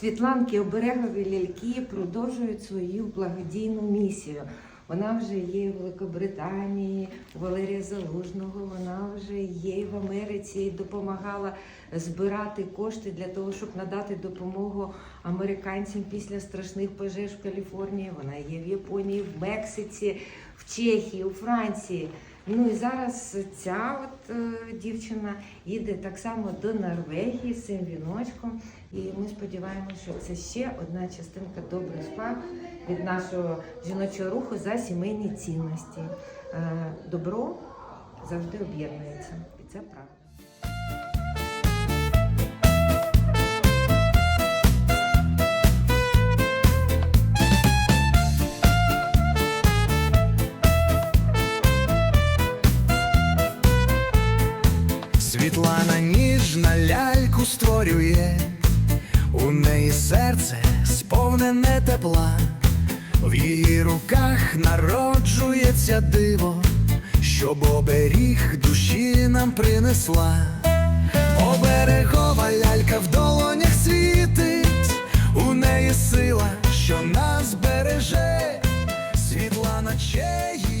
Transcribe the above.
Світланки Оберегові ляльки продовжують свою благодійну місію. Вона вже є в Великобританії, у Валерія Залужного, вона вже є в Америці і допомагала збирати кошти для того, щоб надати допомогу американцям після страшних пожеж в Каліфорнії. Вона є в Японії, в Мексиці, в Чехії, у Франції. Ну і зараз ця от е, дівчина їде так само до Норвегії з цим віночком. І ми сподіваємося, що це ще одна частинка добрих справ від нашого жіночого руху за сімейні цінності. Е, добро завжди об'єднується, і це правда. Світлана ніжна ляльку створює, у неї серце сповнене тепла, в її руках народжується диво, щоб оберіг душі нам принесла, оберегова лялька в долонях світить, у неї сила, що нас береже, Світлана чеї.